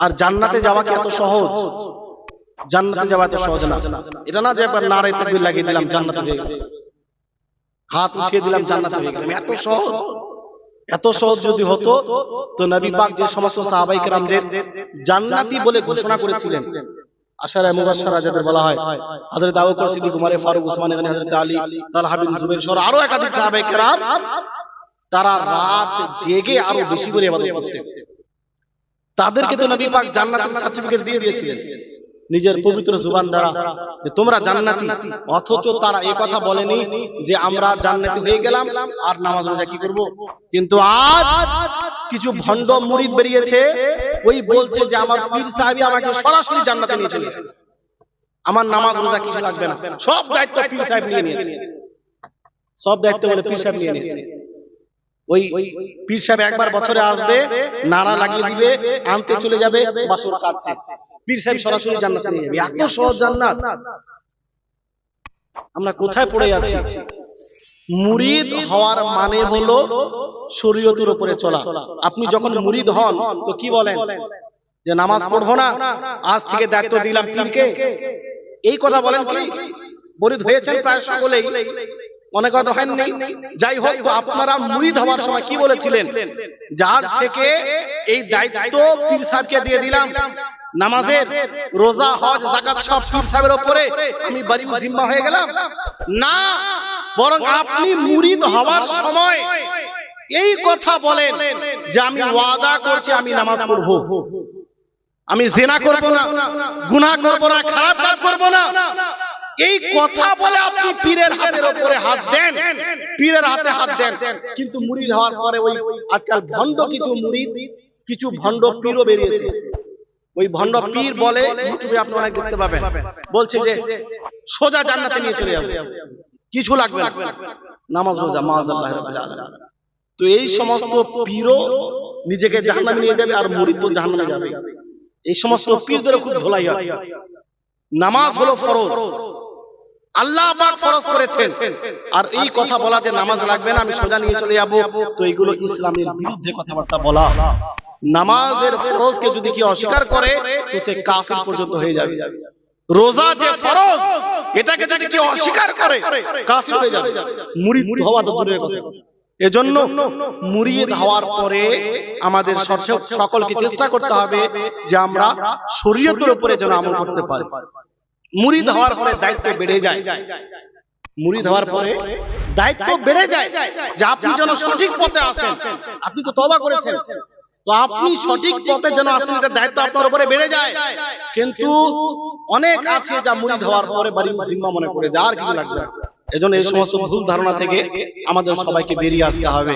আর জান্নাতে যাওয়া কি এত সহজ? জান্নাতে যাওয়া এত সহজ না। এটা না যে একবার নারায় তাকবীর লাগিয়ে দিলাম জান্নাতে হয়ে গেল। হাত উঠিয়ে দিলাম জান্নাতে হয়ে গেলাম এত সহজ। এত সহজ যদি হতো তো নবী পাক যে সমস্ত সাহাবাই কেরামদের জান্নাতি বলে ঘোষণা করেছিলেন। আশারা মুবাশশারা যাদের বলা হয় হযরত আবু বকর সিদ্দিক উমর ফারুক উসমান গনি হযরত আলী তালহা বিন জুবাইর সহ আরও একাধিক সাহাবাই কেরাম তারা রাত জেগে আরও বেশি করে ইবাদত করতেন। তাদেরকে তো নবী পাক জান্নাতের সার্টিফিকেট দিয়ে দিয়েছিলেন। নিজের পবিত্র জুবান দ্বারা। যে তোমরা জান্নাতি অথচ তারা এই কথা বলেনি যে আমরা জান্নাতি হয়ে গেলাম আর নামাজ রোজা কি করব? কিন্তু আজ কিছু ভণ্ড মুরিদ বেরিয়েছে ওই বলছে যে আমার পীর সাহেবই আমাকে সরাসরি জান্নাতে নিয়ে চলে। আমার নামাজ রোজা কিছু লাগবে না। সব দায়িত্ব পীর সাহেব নিয়ে নিয়েছে। সব দায়িত্ব বলে পীর সাহেব নিয়ে নিয়েছে। ওই পীর সাহেব একবার বছরে আসবে নারা লাগিয়ে দিবে, আনতে চলে যাবে বাসর কাটছে পীর সাহেব সরাসরি জান্নাতে নিয়ে যাবে। এত সহজ জান্নাত। আমরা কোথায় পড়ে যাচ্ছি মুরিদ হওয়ার মানে হলো শরীয়তের উপরে চলা। আপনি যখন মুরিদ হন, তো কি বলেন? যে নামাজ পড়ব না, আজ থেকে দায়িত্ব দিলাম পীরকে। এই কথা বলেন কি? মুরিদ হয়েছেন প্রায় সকলেই। অনেক কথা হয়নি। যাই হোক, তো আপনারা মুরিদ হওয়ার সময় কি বলেছিলেন? জাহাজ থেকে এই দায়িত্ব পীর সাহেবকে দিয়ে দিলাম। নামাজের রোজা, হজ জাকাত সব পীর সাহেবের উপরে আমি বাড়ি জিম্মা হয়ে গেলাম। না, বরং আপনি মুরিদ হওয়ার সময় এই কথা বলেন যে আমি ওয়াদা করছি, আমি নামাজ পড়ব। আমি জেনা করব না, গুনাহ করব না, খারাপ কাজ করব না। এই কথা বলে আপনি পীরের হাতের উপরে হাত দেন। পীরের হাতে হাত দেন। কিন্তু মুরিদ হওয়ার পরে ওই আজকাল ভণ্ড কিছু মুরিদ কিছু ভণ্ড পীরও বেরিয়েছে। ওই ভণ্ড পীর বলে ইউটিউবে আপনি অনেক দেখতে পাবেন। বলছে যে সোজা জান্নাতে নিয়ে চলে যাবে। কিছু লাগবে না। নামাজ রোজা মাআযাল্লাহি রাব্বিল আলামিন তো এই সমস্ত পীরও নিজেকে জাহান্নামে নিয়ে যাবে আর মুরিদ তো জাহান্নামে যাবে। এই সমস্ত পীরদের খুব ধোলাই হয়। নামাজ হলো ফরজ আল্লাহ পাক ফরজ করেছেন। আর এই কথা বলা যে নামাজ লাগবে না, আমি সোজা নিয়ে চলে তো ইসলামের বিরুদ্ধে কথাবার্তা বলা। নামাজের যদি কি অস্বীকার করে, তো সে পর্যন্ত হয়ে যাবে। রোজা যে ফরজ, এটাকে যদি কি অস্বীকার করে হয়ে যাবে। মুরিদ হওয়া তো দূরের কথা। এজন্য হওয়ার পরে আমাদের সকলকে চেষ্টা করতে হবে যে আমরা শরীয়তের উপরে যেন আমল করতে পারি। মুরিদ হওয়ার পরে দায়িত্ব বেড়ে যায়। মুড়ি হওয়ার পরে দায়িত্ব বেড়ে যায় যে আপনি যেন সঠিক পথে আসেন। আপনি তো তবা করেছেন। তো আপনি সঠিক পথে যেন আসেন এটা দায়িত্ব আপনার উপরে বেড়ে যায়। কিন্তু অনেক আছে যা মুড়ি হওয়ার পরে বাড়ির জিম্মা মনে করে, যা আর কিছু লাগবে। এজন্য এই সমস্ত ভুল ধারণা থেকে আমাদের সবাইকে বেরিয়ে আসতে হবে।